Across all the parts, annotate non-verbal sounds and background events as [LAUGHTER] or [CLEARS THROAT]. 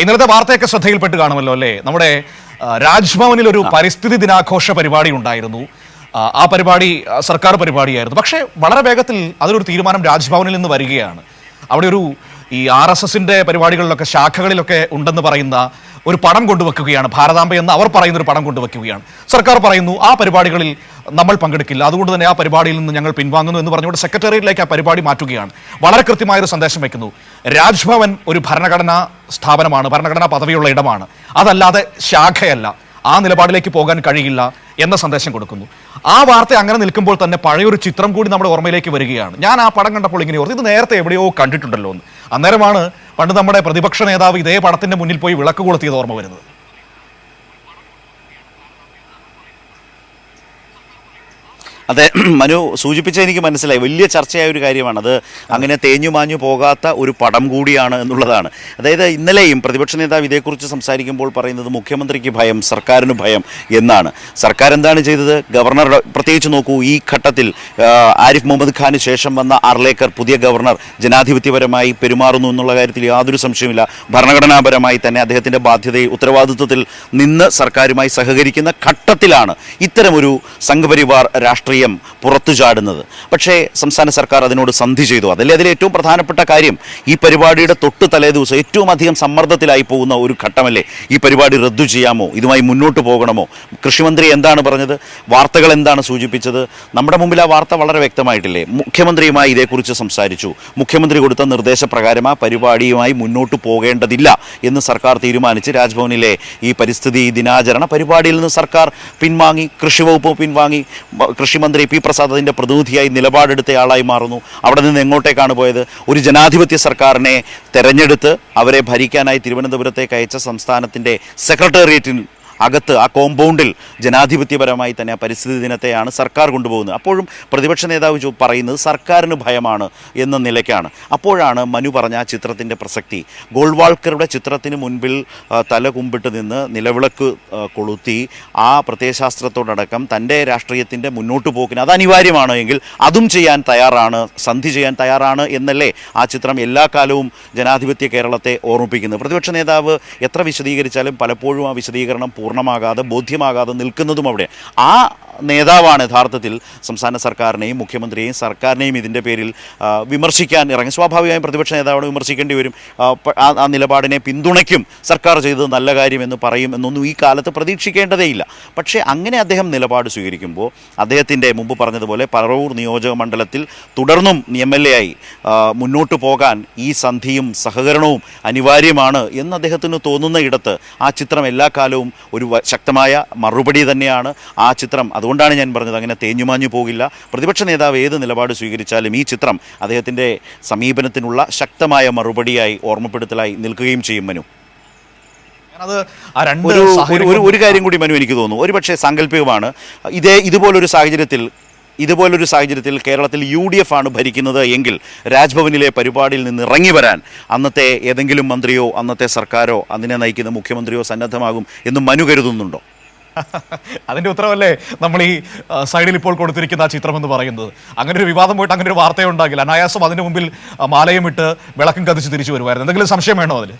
ഇന്നലത്തെ വാർത്തയൊക്കെ ശ്രദ്ധയിൽപ്പെട്ട് കാണുമല്ലോ അല്ലേ? നമ്മുടെ രാജ്ഭവനിൽ ഒരു പരിസ്ഥിതി ദിനാഘോഷ പരിപാടി ഉണ്ടായിരുന്നു. ആ, ആ പരിപാടി സർക്കാർ പരിപാടിയായിരുന്നു. പക്ഷേ വളരെ വേഗത്തിൽ അതിലൊരു തീരുമാനം രാജ്ഭവനിൽ നിന്ന് വരികയാണ്. അവിടെ ഒരു ഈ ആർ എസ് എസിന്റെ പരിപാടികളിലൊക്കെ ശാഖകളിലൊക്കെ ഉണ്ടെന്ന് പറയുന്ന ഒരു പടം കൊണ്ടുവെക്കുകയാണ്. ഭാരതാംബ എന്ന് അവർ പറയുന്ന ഒരു പടം കൊണ്ടുവെക്കുകയാണ്. സർക്കാർ പറയുന്നു ആ പരിപാടികളിൽ നമ്മൾ പങ്കെടുക്കില്ല. അതുകൊണ്ട് തന്നെ ആ പരിപാടിയിൽ നിന്ന് ഞങ്ങൾ പിൻവാങ്ങുന്നു എന്ന് പറഞ്ഞുകൊണ്ട് സെക്രട്ടേറിയറ്റിലേക്ക് ആ പരിപാടി മാറ്റുകയാണ്. വളരെ കൃത്യമായ ഒരു സന്ദേശം വയ്ക്കുന്നു. രാജ്ഭവൻ ഒരു ഭരണഘടനാ സ്ഥാപനമാണ് ഭരണഘടനാ പദവിയുള്ള ഇടമാണ്. അതല്ലാതെ ശാഖയല്ല. ആ നിലപാടിലേക്ക് പോകാൻ കഴിയില്ല എന്ന സന്ദേശം കൊടുക്കുന്നു. ആ വാർത്ത അങ്ങനെ നിൽക്കുമ്പോൾ തന്നെ പഴയൊരു ചിത്രം കൂടി നമ്മുടെ ഓർമ്മയിലേക്ക് വരികയാണ്. ഞാൻ ആ പടം കണ്ടപ്പോൾ ഇങ്ങനെ ഓർത്തു ഇത് നേരത്തെ എവിടെയോ കണ്ടിട്ടുണ്ടല്ലോ എന്ന് അന്നേരമാണ് പണ്ട് നമ്മുടെ പ്രതിപക്ഷ നേതാവ് ഇതേ പടത്തിന്റെ മുന്നിൽ പോയി വിളക്ക് കൊളുത്തിയത് ഓർമ്മ വരുന്നത്. അതെ [CLEARS THROAT] മനു സൂചിപ്പിച്ച എനിക്ക് മനസ്സിലായി. വലിയ ചർച്ചയായ ഒരു കാര്യമാണ് അത്. അങ്ങനെ തേഞ്ഞു മാഞ്ഞു പോകാത്ത ഒരു പടം കൂടിയാണ് എന്നുള്ളതാണ്. അതായത് ഇന്നലെയും പ്രതിപക്ഷ നേതാവ് ഇതേക്കുറിച്ച് സംസാരിക്കുമ്പോൾ പറയുന്നത് മുഖ്യമന്ത്രിക്ക് ഭയം സർക്കാരിന് ഭയം എന്നാണ്. സർക്കാർ എന്താണ് ചെയ്തത്? ഗവർണറുടെ പ്രത്യേകിച്ച് നോക്കൂ ഈ ഘട്ടത്തിൽ ആരിഫ് മുഹമ്മദ് ഖാന് ശേഷം വന്ന അർലേക്കർ പുതിയ ഗവർണർ ജനാധിപത്യപരമായി പെരുമാറുന്നു എന്നുള്ള കാര്യത്തിൽ യാതൊരു സംശയമില്ല ഭരണഘടനാപരമായി തന്നെ അദ്ദേഹത്തിന്റെ ബാധ്യതയിൽ ഉത്തരവാദിത്വത്തിൽ നിന്ന് സർക്കാരുമായി സഹകരിക്കുന്ന ഘട്ടത്തിലാണ് ഇത്തരമൊരു സംഘപരിവാർ രാഷ്ട്രീയം പുറത്തു ചാടുന്നത്. പക്ഷേ സംസ്ഥാന സർക്കാർ അതിനോട് സന്ധി ചെയ്തു. അതല്ലേ അതിലെ ഏറ്റവും പ്രധാനപ്പെട്ട കാര്യം? ഈ പരിപാടിയുടെ തൊട്ട് തലേ ദിവസം ഏറ്റവും അധികം സമ്മർദ്ദത്തിലായി പോകുന്ന ഒരു ഘട്ടമല്ലേ? ഈ പരിപാടി റദ്ദു ചെയ്യാമോ? ഇതുമായി മുന്നോട്ട് പോകണമോ? കൃഷിമന്ത്രി എന്താണ് പറഞ്ഞത്? വാർത്തകൾ എന്താണ് സൂചിപ്പിച്ചത്? നമ്മുടെ മുമ്പിൽ ആ വാർത്ത വളരെ വ്യക്തമായിട്ടില്ലേ? മുഖ്യമന്ത്രിയുമായി ഇതേക്കുറിച്ച് സംസാരിച്ചു. മുഖ്യമന്ത്രി കൊടുത്ത നിർദ്ദേശപ്രകാരം ആ പരിപാടിയുമായി മുന്നോട്ട് പോകേണ്ടതില്ല എന്ന് സർക്കാർ തീരുമാനിച്ച് രാജ്ഭവനിലെ ഈ പരിസ്ഥിതി ദിനാചരണ പരിപാടിയിൽ നിന്ന് സർക്കാർ പിൻവാങ്ങി കൃഷി വകുപ്പ് പിൻവാങ്ങി ബ- കൃഷിമന്ത്രി പി പ്രസാദ് അതിന്റെ പ്രതിനിധിയായി നിലപാടെടുത്തയാളായി മാറുന്നു. അവിടെ നിന്ന് എങ്ങോട്ടേക്കാണ് പോയത്? ഒരു ജനാധിപത്യ സർക്കാരിനെ തെരഞ്ഞെടുത്ത് അവരെ ഭരിക്കാനായി തിരുവനന്തപുരത്തേക്ക് അയച്ച സംസ്ഥാനത്തിന്റെ സെക്രട്ടേറിയറ്റിൽ അകത്ത് ആ കോമ്പൗണ്ടിൽ ജനാധിപത്യപരമായി തന്നെ ആ പരിസ്ഥിതി ദിനത്തെയാണ് സർക്കാർ കൊണ്ടുപോകുന്നത്. അപ്പോഴും പ്രതിപക്ഷ നേതാവ് പറയുന്നത് സർക്കാരിന് ഭയമാണ് എന്ന നിലയ്ക്കാണ്. അപ്പോഴാണ് മനു പറഞ്ഞ ആ ചിത്രത്തിന്റെ പ്രസക്തി. ഗോൾവാൾക്കറുടെ ചിത്രത്തിന് മുൻപിൽ തല കുമ്പിട്ട് നിന്ന് നിലവിളക്ക് കൊളുത്തി ആ പ്രത്യയശാസ്ത്രത്തോടടക്കം തന്റെ രാഷ്ട്രീയത്തിന്റെ മുന്നോട്ട് പോക്കിന് അത് അനിവാര്യമാണ് എങ്കിൽ അതും ചെയ്യാൻ തയ്യാറാണ് സന്ധി ചെയ്യാൻ തയ്യാറാണ് എന്നല്ലേ ആ ചിത്രം എല്ലാ കാലവും ജനാധിപത്യ കേരളത്തെ ഓർമ്മിപ്പിക്കുന്നത്. പ്രതിപക്ഷ നേതാവ് എത്ര വിശദീകരിച്ചാലും പലപ്പോഴും ആ വിശദീകരണം പൂർണമാകാതെ ബോധ്യമാകാതെ നിൽക്കുന്നതും അവിടെ. ആ നേതാവാണ് യഥാർത്ഥത്തിൽ സംസ്ഥാന സർക്കാരിനെയും മുഖ്യമന്ത്രിയെയും സർക്കാരിനെയും ഇതിന്റെ പേരിൽ വിമർശിക്കാൻ ഇറങ്ങി. സ്വാഭാവികമായും പ്രതിപക്ഷ നേതാവിനെ വിമർശിക്കേണ്ടി വരും. ആ, നിലപാടിനെ പിന്തുണയ്ക്കും സർക്കാർ ചെയ്തത് നല്ല കാര്യമെന്ന് പറയും എന്നൊന്നും ഈ കാലത്ത് പ്രതീക്ഷിക്കേണ്ടതേയില്ല. പക്ഷേ അങ്ങനെ അദ്ദേഹം നിലപാട് സ്വീകരിക്കുമ്പോൾ അദ്ദേഹത്തിന്റെ മുമ്പ് പറഞ്ഞതുപോലെ പറവൂർ നിയോജക മണ്ഡലത്തിൽ തുടർന്നും എം എൽ എ ആയി മുന്നോട്ട് പോകാൻ ഈ സന്ധിയും സഹകരണവും അനിവാര്യമാണ് എന്ന് അദ്ദേഹത്തിന് തോന്നുന്ന ഇടത്ത് ആ ചിത്രം എല്ലാ കാലവും ഒരു ശക്തമായ മറുപടി തന്നെയാണ് ആ ചിത്രം. അതുകൊണ്ടാണ് ഞാൻ പറഞ്ഞത് അങ്ങനെ തേഞ്ഞുമാഞ്ഞു പോകില്ല. പ്രതിപക്ഷ നേതാവ് ഏത് നിലപാട് സ്വീകരിച്ചാലും ഈ ചിത്രം അദ്ദേഹത്തിന്റെ സമീപനത്തിനുള്ള ശക്തമായ മറുപടിയായി ഓർമ്മപ്പെടുത്തലായി നിൽക്കുകയും ചെയ്യും മനു. ഒരു ഒരു- ഒരു ഒരു കാര്യം കൂടി മനു എനിക്ക് തോന്നുന്നു. ഒരു പക്ഷേ സാങ്കല്പികമാണ്. ഇതേ ഇതുപോലൊരു സാഹചര്യത്തിൽ ഇതുപോലൊരു സാഹചര്യത്തിൽ കേരളത്തിൽ യു ഡി എഫ് ആണ് ഭരിക്കുന്നത് എങ്കിൽ രാജ്ഭവനിലെ പരിപാടിയിൽ നിന്ന് ഇറങ്ങി വരാൻ അന്നത്തെ ഏതെങ്കിലും മന്ത്രിയോ അന്നത്തെ സർക്കാരോ അതിനെ നയിക്കുന്ന മുഖ്യമന്ത്രിയോ സന്നദ്ധമാകും എന്ന് മനു കരുതുന്നുണ്ടോ? [LAUGHS] അതിന്റെ ഉത്തരവല്ലേ നമ്മൾ ഈ സൈഡിൽ ഇപ്പോൾ കൊടുത്തിരിക്കുന്ന ആ ചിത്രം എന്ന് പറയുന്നത്. അങ്ങനെ ഒരു വിവാദം പോയിട്ട് അങ്ങനെ ഒരു വാർത്തയുണ്ടാകില്ല. അനായാസം അതിന്റെ മുമ്പിൽ മാലയും ഇട്ട് വിളക്കും കത്തിച്ച് തിരിച്ചു വരുമായിരുന്നു. എന്തെങ്കിലും സംശയം വേണോ അതിൽ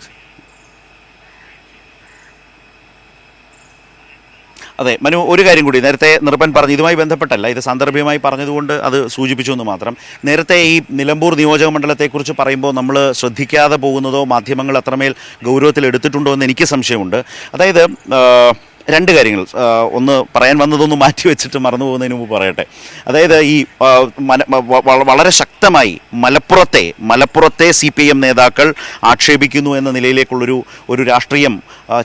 അതെ മനു ഒരു കാര്യം കൂടി. നേരത്തെ നിർഭൻ പറഞ്ഞു ഇതുമായി ബന്ധപ്പെട്ടല്ല ഇത് സാന്ദർഭികമായി പറഞ്ഞതുകൊണ്ട് അത് സൂചിപ്പിച്ചു എന്ന് മാത്രം. നേരത്തെ ഈ നിലമ്പൂർ നിയോജക മണ്ഡലത്തെക്കുറിച്ച് പറയുമ്പോൾ നമ്മൾ ശ്രദ്ധിക്കാതെ പോകുന്നതോ മാധ്യമങ്ങൾ അത്രമേൽ ഗൗരവത്തിൽ എടുത്തിട്ടുണ്ടോ എന്ന് എനിക്ക് സംശയമുണ്ട്. അതായത് രണ്ട് കാര്യങ്ങൾ. ഒന്ന് പറയാൻ വന്നതൊന്ന് മാറ്റി വെച്ചിട്ട് മറന്നു പോകുന്നതിന് മുമ്പ് പറയട്ടെ. അതായത് ഈ വളരെ വളരെ ശക്തമായി മലപ്പുറത്തെ മലപ്പുറത്തെ സി പി എം നേതാക്കൾ ആക്ഷേപിക്കുന്നു എന്ന നിലയിലേക്കുള്ളൊരു ഒരു രാഷ്ട്രീയം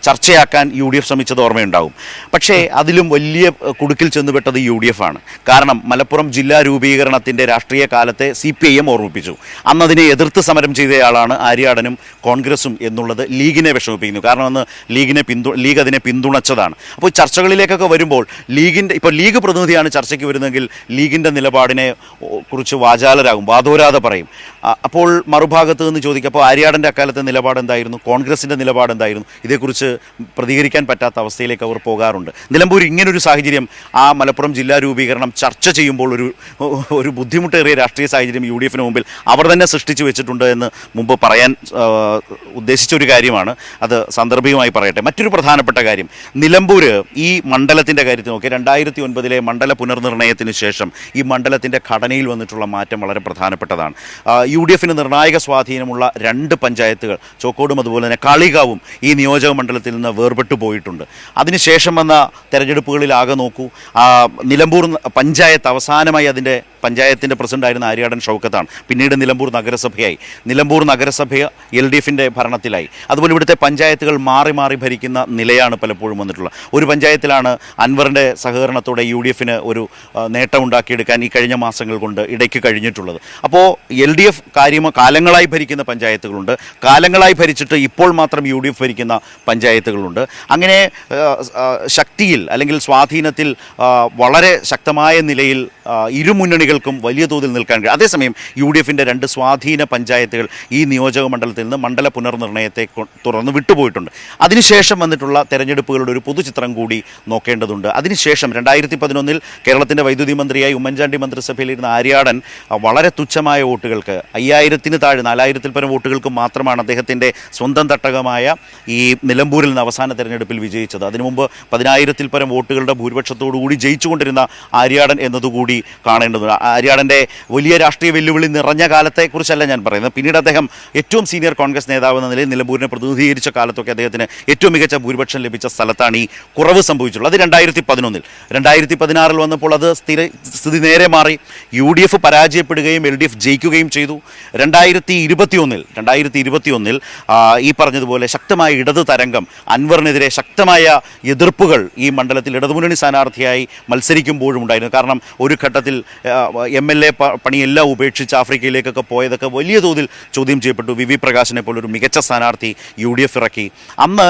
ചർച്ചയാക്കാൻ യു ഡി എഫ് ശ്രമിച്ചത് ഓർമ്മയുണ്ടാവും. പക്ഷേ അതിലും വലിയ കുടുക്കിൽ ചെന്നുപെട്ടത് യു ഡി എഫ് ആണ്. കാരണം മലപ്പുറം ജില്ലാ രൂപീകരണത്തിന്റെ രാഷ്ട്രീയ കാലത്തെ സി പി ഐ എം ഓർമ്മിപ്പിച്ചു. അന്നതിനെ എതിർത്ത് സമരം ചെയ്തയാളാണ് ആര്യാടനും കോൺഗ്രസും എന്നുള്ളത് ലീഗിനെ വിഷമിപ്പിക്കുന്നു. കാരണം അന്ന് ലീഗിനെ പിന്തു ലീഗ് അതിനെ പിന്തുണച്ചതാണ്. അപ്പോൾ ചർച്ചകളിലേക്കൊക്കെ വരുമ്പോൾ ലീഗിന്റെ ഇപ്പോൾ ലീഗ് പ്രതിനിധിയാണ് ചർച്ചയ്ക്ക് വരുന്നതെങ്കിൽ ലീഗിന്റെ നിലപാടിനെ കുറിച്ച് വാചാലരാകും. വാദോരാതെ പറയും. അപ്പോൾ മറുഭാഗത്ത് നിന്ന് ചോദിക്കും അപ്പോൾ ആര്യാടന്റെ അക്കാലത്തെ നിലപാട് എന്തായിരുന്നു? കോൺഗ്രസിന്റെ നിലപാട് എന്തായിരുന്നു? ഇതേക്കുറിച്ച് പ്രതികരിക്കാൻ പറ്റാത്ത അവസ്ഥയിലേക്ക് അവർ പോകാറുണ്ട്. നിലമ്പൂർ ഇങ്ങനൊരു സാഹചര്യം ആ മലപ്പുറം ജില്ലാ രൂപീകരണം ചർച്ച ചെയ്യുമ്പോൾ ഒരു ഒരു ബുദ്ധിമുട്ടേറിയ രാഷ്ട്രീയ സാഹചര്യം യു ഡി എഫിന് മുമ്പിൽ അവർ തന്നെ സൃഷ്ടിച്ചു വെച്ചിട്ടുണ്ട് എന്ന് മുമ്പ് പറയാൻ ഉദ്ദേശിച്ചൊരു കാര്യമാണ്. അത് സാന്ദർഭികമായി പറയട്ടെ. മറ്റൊരു പ്രധാനപ്പെട്ട കാര്യം. നിലമ്പൂർ ഈ മണ്ഡലത്തിന്റെ കാര്യത്തിൽ നോക്കി രണ്ടായിരത്തി ഒൻപതിലെ മണ്ഡല പുനർനിർണയത്തിന് ശേഷം ഈ മണ്ഡലത്തിന്റെ ഘടനയിൽ വന്നിട്ടുള്ള മാറ്റം വളരെ പ്രധാനപ്പെട്ടതാണ്. യു ഡി എഫിന് നിർണായക സ്വാധീനമുള്ള രണ്ട് പഞ്ചായത്തുകൾ ചോക്കോടും അതുപോലെ തന്നെ കാളികാവും ഈ നിയോജക മണ്ഡലത്തിൽ നിന്ന് വേർപെട്ടു പോയിട്ടുണ്ട്. അതിനുശേഷം വന്ന തെരഞ്ഞെടുപ്പുകളിൽ ആകെ നോക്കൂ നിലമ്പൂർ പഞ്ചായത്ത് അവസാനമായി അതിന്റെ പഞ്ചായത്തിന്റെ പ്രസിഡന്റായിരുന്ന ആര്യാടൻ ഷൗക്കത്താണ്. പിന്നീട് നിലമ്പൂർ നഗരസഭയായി. നിലമ്പൂർ നഗരസഭ എൽ ഡി എഫിന്റെ ഭരണത്തിലായി. അതുപോലെ ഇവിടുത്തെ പഞ്ചായത്തുകൾ മാറി മാറി ഭരിക്കുന്ന നിലയാണ് പലപ്പോഴും വന്നിട്ടുള്ളത്. ഒരു പഞ്ചായത്തിലാണ് അൻവറിന്റെ സഹകരണത്തോടെ യു ഡി എഫിന് ഒരു നേട്ടമുണ്ടാക്കിയെടുക്കാൻ ഈ കഴിഞ്ഞ മാസങ്ങൾ കൊണ്ട് ഇടയ്ക്ക് കഴിഞ്ഞിട്ടുള്ളത്. അപ്പോൾ എൽ ഡി എഫ് കാലങ്ങളായി ഭരിക്കുന്ന പഞ്ചായത്തുകളുണ്ട്. കാലങ്ങളായി ഭരിച്ചിട്ട് ഇപ്പോൾ മാത്രം യു ഡി എഫ് ഭരിക്കുന്ന പഞ്ചായത്തുകളുണ്ട്. അങ്ങനെ ശക്തിയിൽ അല്ലെങ്കിൽ സ്വാധീനത്തിൽ വളരെ ശക്തമായ നിലയിൽ ആ, ഇരു മുന്നണികൾക്കും വലിയ തോതിൽ നിൽക്കാൻ കഴിയും. അതേസമയം യു ഡി എഫിന്റെ രണ്ട് സ്വാധീന പഞ്ചായത്തുകൾ ഈ നിയോജക മണ്ഡലത്തിൽ നിന്ന് മണ്ഡല പുനർനിർണയത്തെ കൊ- തുറന്ന് വിട്ടുപോയിട്ടുണ്ട്. അതിനുശേഷം വന്നിട്ടുള്ള തെരഞ്ഞെടുപ്പുകളുടെ ഒരു പൊതുചിത്രം കൂടി നോക്കേണ്ടതുണ്ട്. അതിനുശേഷം രണ്ടായിരത്തി പതിനൊന്നിൽ കേരളത്തിന്റെ വൈദ്യുതി മന്ത്രിയായി ഉമ്മൻചാണ്ടി മന്ത്രിസഭയിലിരുന്ന ആര്യാടൻ വളരെ തുച്ഛമായ വോട്ടുകൾക്ക് അയ്യായിരത്തിന് താഴെ നാലായിരത്തിൽ പരം വോട്ടുകൾക്ക് മാത്രമാണ് അദ്ദേഹത്തിന്റെ സ്വന്തം തട്ടകമായ ഈ നിലമ്പൂരിൽ നിന്ന് അവസാന തെരഞ്ഞെടുപ്പിൽ വിജയിച്ചത്. അതിനു മുമ്പ് പതിനായിരത്തിൽ പരം വോട്ടുകളുടെ ഭൂരിപക്ഷത്തോടുകൂടി ജയിച്ചുകൊണ്ടിരുന്ന ആര്യാടൻ എന്നതുകൂടി കാണേണ്ടതുണ്ട്. ആര്യാടന്റെ വലിയ രാഷ്ട്രീയ വെല്ലുവിളി നിറഞ്ഞ കാലത്തെക്കുറിച്ചല്ല ഞാൻ പറയുന്നത്. പിന്നീട് അദ്ദേഹം ഏറ്റവും സീനിയർ കോൺഗ്രസ് നേതാവ് എന്ന നിലയിൽ നിലമ്പൂരിനെ പ്രതിനിധീകരിച്ച കാലത്തൊക്കെ അദ്ദേഹത്തിന് ഏറ്റവും മികച്ച ഭൂരിപക്ഷം ലഭിച്ച സ്ഥലത്താണ് ഈ കുറവ് സംഭവിച്ചുള്ളത് അത് രണ്ടായിരത്തി പതിനൊന്നിൽ രണ്ടായിരത്തി പതിനാറിൽ വന്നപ്പോൾ അത് സ്ഥിര സ്ഥിതി നേരെ മാറി. യു ഡി എഫ് പരാജയപ്പെടുകയും എൽ ഡി എഫ് ജയിക്കുകയും ചെയ്തു. രണ്ടായിരത്തി ഇരുപത്തിയൊന്നിൽ രണ്ടായിരത്തി ഇരുപത്തിയൊന്നിൽ ഈ പറഞ്ഞതുപോലെ ശക്തമായ ഇടത് തരംഗം അൻവറിനെതിരെ ശക്തമായ എതിർപ്പുകൾ ഈ മണ്ഡലത്തിൽ ഇടതുമുന്നണി സ്ഥാനാർത്ഥിയായി മത്സരിക്കുമ്പോഴും ഉണ്ടായിരുന്നു. കാരണം ഒരു ഘട്ടത്തിൽ എം എൽ എ പണിയെല്ലാം ഉപേക്ഷിച്ച് ആഫ്രിക്കയിലേക്കൊക്കെ പോയതൊക്കെ വലിയ തോതിൽ ചോദ്യം ചെയ്യപ്പെട്ടു. വി വി പ്രകാശിനെ പോലൊരു മികച്ച സ്ഥാനാർത്ഥി യു ഡി എഫ് ഇറക്കി. അന്ന്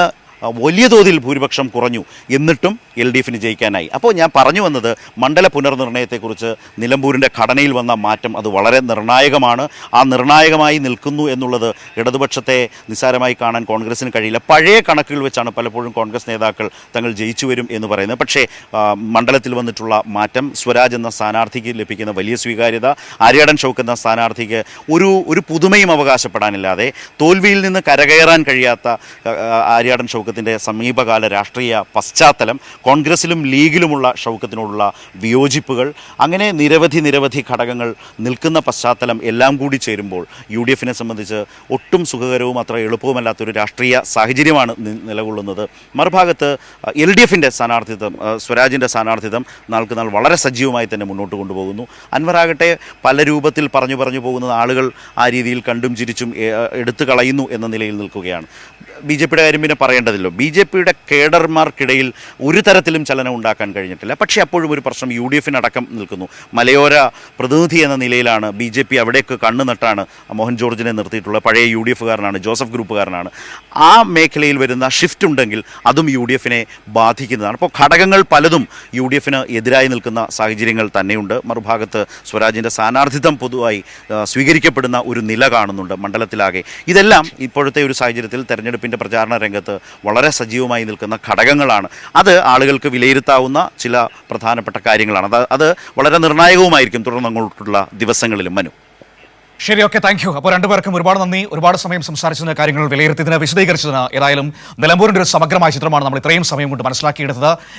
വലിയ തോതിൽ ഭൂരിപക്ഷം കുറഞ്ഞു. എന്നിട്ടും എൽ ഡി എഫിന് ജയിക്കാനായി. അപ്പോൾ ഞാൻ പറഞ്ഞു വന്നത് മണ്ഡല പുനർനിർണയത്തെക്കുറിച്ച് നിലമ്പൂരിന്റെ ഘടനയിൽ വന്ന മാറ്റം അത് വളരെ നിർണായകമാണ്. ആ നിർണായകമായി നിൽക്കുന്നു എന്നുള്ളത് ഇടതുപക്ഷത്തെ നിസ്സാരമായി കാണാൻ കോൺഗ്രസിന് കഴിയില്ല. പഴയ കണക്കുകൾ വെച്ചാണ് പലപ്പോഴും കോൺഗ്രസ് നേതാക്കൾ തങ്ങൾ ജയിച്ചു വരും എന്ന് പറയുന്നത്. പക്ഷേ മണ്ഡലത്തിൽ വന്നിട്ടുള്ള മാറ്റം സ്വരാജ് എന്ന സ്ഥാനാർത്ഥിക്ക് ലഭിക്കുന്ന വലിയ സ്വീകാര്യത ആര്യാടൻ ഷൗക്ക് എന്ന സ്ഥാനാർത്ഥിക്ക് ഒരു ഒരു പുതുമയും അവകാശപ്പെടാനില്ലാതെ തോൽവിയിൽ നിന്ന് കരകയറാൻ കഴിയാത്ത ആര്യാടൻ ആര്യാടൻ ഷൗക്കത്തിന്റെ സമീപകാല രാഷ്ട്രീയ പശ്ചാത്തലം കോൺഗ്രസിലും ലീഗിലുമുള്ള ഷൗക്കത്തിനോടുള്ള വിയോജിപ്പുകൾ അങ്ങനെ നിരവധി നിരവധി ഘടകങ്ങൾ നിൽക്കുന്ന പശ്ചാത്തലം എല്ലാം കൂടി ചേരുമ്പോൾ യു ഡി എഫിനെ സംബന്ധിച്ച് ഒട്ടും സുഖകരവും അത്ര എളുപ്പവുമല്ലാത്തൊരു രാഷ്ട്രീയ സാഹചര്യമാണ് നിലകൊള്ളുന്നത്. മറുഭാഗത്ത് എൽ ഡി എഫിന്റെ സ്ഥാനാർത്ഥിത്വം സ്വരാജിന്റെ സ്ഥാനാർത്ഥിത്വം നാൾക്ക് നാൾ വളരെ സജീവമായി തന്നെ മുന്നോട്ട് കൊണ്ടുപോകുന്നു. അൻവറാകട്ടെ പല രൂപത്തിൽ പറഞ്ഞു പറഞ്ഞു പോകുന്ന ആളുകൾ ആ രീതിയിൽ കണ്ടും ചിരിച്ചും എടുത്തു കളയുന്നു എന്ന നിലയിൽ നിൽക്കുകയാണ്. ബി ജെ പിയുടെ കാര്യം പിന്നെ പറയേണ്ടതില്ലോ. ബി ജെ പിയുടെ കേഡർമാർക്കിടയിൽ ഒരു തരത്തിലും ചലനം ഉണ്ടാക്കാൻ കഴിഞ്ഞിട്ടില്ല. പക്ഷേ അപ്പോഴും ഒരു പ്രശ്നം യു ഡി എഫിനടക്കം നിൽക്കുന്നു. മലയോര പ്രതിനിധി എന്ന നിലയിലാണ് ബി ജെ പി അവിടേക്ക് കണ്ണു നട്ടാണ് മോഹൻ ജോർജിനെ നിർത്തിയിട്ടുള്ളത്. പഴയ യു ഡി എഫുകാരനാണ് ജോസഫ് ഗ്രൂപ്പുകാരനാണ്. ആ മേഖലയിൽ വരുന്ന ഷിഫ്റ്റ് ഉണ്ടെങ്കിൽ അതും യു ഡി എഫിനെ ബാധിക്കുന്നതാണ്. അപ്പോൾ ഘടകങ്ങൾ പലതും യു ഡി എഫിന് എതിരായി നിൽക്കുന്ന സാഹചര്യങ്ങൾ തന്നെയുണ്ട്. മറുഭാഗത്ത് സ്വരാജിന്റെ സ്ഥാനാർത്ഥിത്വം പൊതുവായി സ്വീകരിക്കപ്പെടുന്ന ഒരു നില കാണുന്നുണ്ട് മണ്ഡലത്തിലാകെ. ഇതെല്ലാം ഇപ്പോഴത്തെ ഒരു സാഹചര്യത്തിൽ തെരഞ്ഞെടുപ്പിന്റെ പ്രചാരണ രംഗത്ത് വളരെ സജീവമായി നിൽക്കുന്ന ഘടകങ്ങളാണ്. അത് ആളുകൾക്ക് വിലയിരുത്താവുന്ന ചില പ്രധാനപ്പെട്ട കാര്യങ്ങളാണ്. അത് അത് വളരെ നിർണായകവുമായിരിക്കും തുടർന്നങ്ങോട്ടുള്ള ദിവസങ്ങളിലും. മനു. ശരി ഓക്കെ താങ്ക് യു അപ്പോൾ രണ്ടുപേർക്കും ഒരുപാട് നന്ദി. ഒരുപാട് സമയം സംസാരിച്ചതിന് കാര്യങ്ങൾ വിലയിരുത്തിയതിന് വിശദീകരിച്ചതിന് ഏതായാലും നിലമ്പൂരിന്റെ ഒരു സമഗ്രമായ ചിത്രമാണ് നമ്മൾ ഇത്രയും സമയം കൊണ്ട് മനസ്സിലാക്കിയെടുത്തത്.